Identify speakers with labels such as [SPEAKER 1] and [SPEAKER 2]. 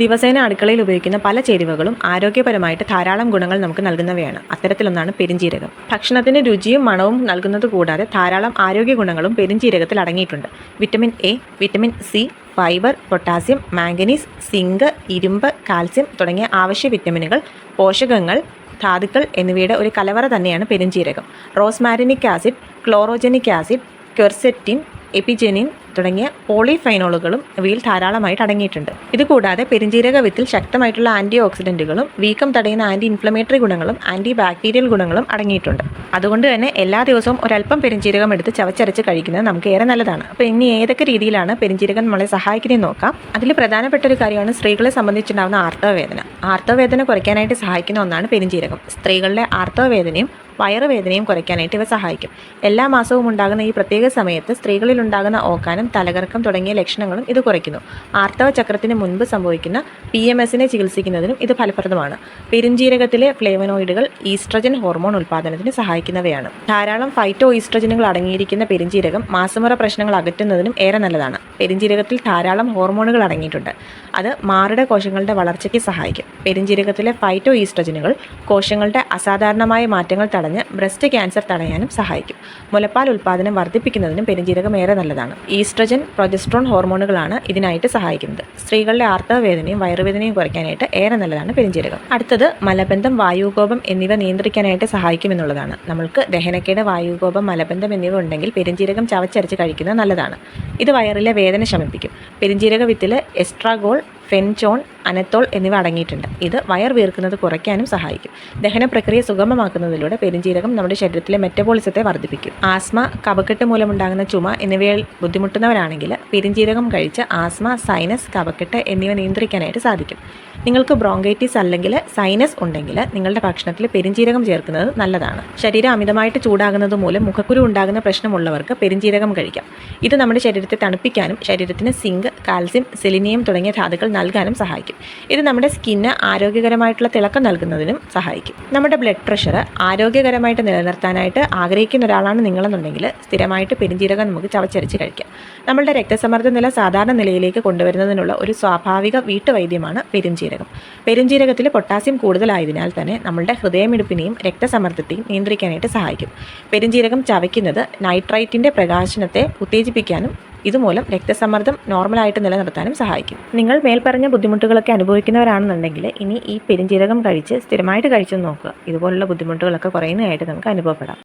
[SPEAKER 1] ദിവസേന അടുക്കളയിൽ ഉപയോഗിക്കുന്ന പല ചേരുവകളും ആരോഗ്യപരമായിട്ട് ധാരാളം ഗുണങ്ങൾ നമുക്ക് നൽകുന്നവയാണ്. അത്തരത്തിലൊന്നാണ് പെരിഞ്ജീരകം ഭക്ഷണത്തിന് രുചിയും മണവും നൽകുന്നത് കൂടാതെ ധാരാളം ആരോഗ്യ ഗുണങ്ങളും പെരിഞ്ജീരകത്തിൽ അടങ്ങിയിട്ടുണ്ട്. Vitamin A vitamin C fibre potassium manganese zinc ഇരുമ്പ് കാൽസ്യം തുടങ്ങിയ ആവശ്യ വിറ്റമിനുകൾ പോഷകങ്ങൾ ധാതുക്കൾ എന്നിവയുടെ ഒരു കലവറ തന്നെയാണ് പെരുംജീരകം rosmarinic acid chlorogenic acid quercetin apigenin തുടങ്ങിയ പോളിഫൈനോളുകളും ഇവയിൽ ധാരാളമായിട്ട് അടങ്ങിയിട്ടുണ്ട്. ഇതുകൂടാതെ പെരിഞ്ജീരക വിത്തിൽ ശക്തമായിട്ടുള്ള ആന്റി ഓക്സിഡന്റുകളും വീക്കം തടയുന്ന ആന്റി ഇൻഫ്ലമേറ്ററി ഗുണങ്ങളും ആന്റി ബാക്ടീരിയൽ ഗുണങ്ങളും അടങ്ങിയിട്ടുണ്ട്. അതുകൊണ്ട് തന്നെ എല്ലാ ദിവസവും ഒരല്പം പെരിഞ്ജീരകം എടുത്ത് ചവച്ചരച്ച് കഴിക്കുന്നത് നമുക്ക് ഏറെ നല്ലതാണ്. അപ്പോൾ ഇനി ഏതൊക്കെ രീതിയിലാണ് പെരിഞ്ജീരകം നമ്മളെ സഹായിക്കുന്നത് നോക്കാം. അതിൽ പ്രധാനപ്പെട്ട ഒരു കാര്യമാണ് സ്ത്രീകളെ സംബന്ധിച്ചുണ്ടാകുന്ന ആർത്തവവേദന. ആർത്തവവേദന കുറയ്ക്കാനായിട്ട് സഹായിക്കുന്ന ഒന്നാണ് പെരിഞ്ജീരകം സ്ത്രീകളുടെ ആർത്തവവേദനയും വയറുവേദനയും കുറയ്ക്കാനായിട്ട് ഇവ സഹായിക്കും. എല്ലാ മാസവും ഉണ്ടാകുന്ന ഈ പ്രത്യേക സമയത്ത് സ്ത്രീകളിൽ ഉണ്ടാകുന്ന ഓക്കാനം തലകറക്കം തുടങ്ങിയ ലക്ഷണങ്ങളും ഇത് കുറയ്ക്കുന്നു. ആർത്തവ ചക്രത്തിന് മുൻപ് സംഭവിക്കുന്ന പി എം എസിനെ ചികിത്സിക്കുന്നതിനും ഇത് ഫലപ്രദമാണ്. പെരുംജീരകത്തിലെ ഫ്ലേവനോയിഡുകൾ ഈസ്ട്രജൻ ഹോർമോൺ ഉൽപ്പാദനത്തിന് സഹായിക്കുന്നവയാണ്. ധാരാളം ഫൈറ്റോ ഈസ്ട്രജനുകൾ അടങ്ങിയിരിക്കുന്ന പെരുംജീരകം മാസമുറ പ്രശ്നങ്ങൾ അകറ്റുന്നതിനും ഏറെ നല്ലതാണ്. പെരുംജീരകത്തിൽ ധാരാളം ഹോർമോണുകൾ അടങ്ങിയിട്ടുണ്ട്. അത് മാറിട കോശങ്ങളുടെ വളർച്ചയ്ക്ക് സഹായിക്കും. പെരുംജീരകത്തിലെ ഫൈറ്റോ ഈസ്ട്രജനുകൾ കോശങ്ങളുടെ അസാധാരണമായ മാറ്റങ്ങൾ തടഞ്ഞ് ബ്രസ്റ്റ് ക്യാൻസർ തടയാനും സഹായിക്കും. മുലപ്പാൽ ഉൽപ്പാദനം വർദ്ധിപ്പിക്കുന്നതിനും പെരുംജീരകം ഏറെ നല്ലതാണ്. ഈസ്ട്രജൻ പ്രൊജസ്ട്രോൺ ഹോർമോണുകളാണ് ഇതിനായിട്ട് സഹായിക്കുന്നത്. സ്ത്രീകളുടെ ആർത്തവവേദനയും വയറുവേദനയും കുറയ്ക്കാനായിട്ട് ഏറെ നല്ലതാണ് പെരിഞ്ചീരകം അടുത്തത് മലബന്ധം വായുകോപം എന്നിവ നിയന്ത്രിക്കാനായിട്ട് സഹായിക്കുമെന്നുള്ളതാണ്. നമ്മൾക്ക് ദഹനക്കേട് വായുകോപം മലബന്ധം എന്നിവ ഉണ്ടെങ്കിൽ പെരിഞ്ചീരകം ചവച്ചരച്ച് കഴിക്കുന്നത് നല്ലതാണ്. ഇത് വയറിലെ വേദന ശമിപ്പിക്കും. പെരിഞ്ചീരക വിത്തിൽ എസ്ട്രാഗോൾ ഫെൻചോൺ അനത്തോൾ എന്നിവ അടങ്ങിയിട്ടുണ്ട്. ഇത് വയർ വീർക്കുന്നത് കുറയ്ക്കാനും സഹായിക്കും. ദഹന പ്രക്രിയ സുഗമമാക്കുന്നതിലൂടെ പെരിഞ്ജീരകം നമ്മുടെ ശരീരത്തിലെ മെറ്റബോളിസത്തെ വർദ്ധിപ്പിക്കും. ആസ്മ കഫക്കെട്ട് മൂലമുണ്ടാകുന്ന ചുമ എന്നിവയിൽ ബുദ്ധിമുട്ടുന്നവരാണെങ്കിൽ പെരിഞ്ജീരകം കഴിച്ച് ആസ്മ സൈനസ് കഫക്കെട്ട് എന്നിവ നിയന്ത്രിക്കാനായിട്ട് സാധിക്കും. നിങ്ങൾക്ക് ബ്രോങ്കൈറ്റിസ് അല്ലെങ്കിൽ സൈനസ് ഉണ്ടെങ്കിൽ നിങ്ങളുടെ ഭക്ഷണത്തിൽ പെരിഞ്ജീരകം ചേർക്കുന്നത് നല്ലതാണ്. ശരീരം അമിതമായിട്ട് ചൂടാകുന്നത് മൂലം മുഖക്കുരു ഉണ്ടാകുന്ന പ്രശ്നമുള്ളവർക്ക് പെരിഞ്ജീരകം കഴിക്കാം. ഇത് നമ്മുടെ ശരീരത്തെ തണുപ്പിക്കാനും ശരീരത്തിന് സിങ്ക് കാൽസ്യം സെലിനിയം തുടങ്ങിയ ധാതുക്കൾ നൽകാനും സഹായിക്കും. ഇത് നമ്മുടെ സ്കിന്ന് ആരോഗ്യകരമായിട്ടുള്ള തിളക്കം നൽകുന്നതിനും സഹായിക്കും. നമ്മുടെ ബ്ലഡ് പ്രഷർ ആരോഗ്യകരമായിട്ട് നിലനിർത്താനായിട്ട് ആഗ്രഹിക്കുന്ന ഒരാളാണ് നിങ്ങളെന്നുണ്ടെങ്കിൽ സ്ഥിരമായിട്ട് പെരിഞ്ജീരകം നമുക്ക് ചവച്ചരച്ച് കഴിക്കാം. നമ്മളുടെ രക്തസമ്മർദ്ദ നില സാധാരണ നിലയിലേക്ക് കൊണ്ടുവരുന്നതിനുള്ള ഒരു സ്വാഭാവിക വീട്ടുവൈദ്യമാണ് പെരുംജീരകം. പെരുംജീരകത്തിൽ പൊട്ടാസ്യം കൂടുതലായതിനാൽ തന്നെ നമ്മളുടെ ഹൃദയമിടിപ്പിനെയും രക്തസമ്മർദ്ദത്തെയും നിയന്ത്രിക്കാനായിട്ട് സഹായിക്കും. പെരുംജീരകം ചവയ്ക്കുന്നത് നൈട്രൈറ്റിന്റെ പ്രകാശനത്തെ ഉത്തേജിപ്പിക്കാനും ഇതുമൂലം രക്തസമ്മർദ്ദം നോർമലായിട്ട് നിലനിർത്താനും സഹായിക്കും. നിങ്ങൾ മേൽപ്പറഞ്ഞ ബുദ്ധിമുട്ടുകളൊക്കെ അനുഭവിക്കുന്നവരാണെന്നുണ്ടെങ്കിൽ ഇനി ഈ പെരുംജീരകം കഴിച്ച് സ്ഥിരമായിട്ട് കഴിച്ചു നോക്കുക. ഇതുപോലുള്ള ബുദ്ധിമുട്ടുകളൊക്കെ കുറയുന്നതായിട്ട് നമുക്ക് അനുഭവപ്പെടാം.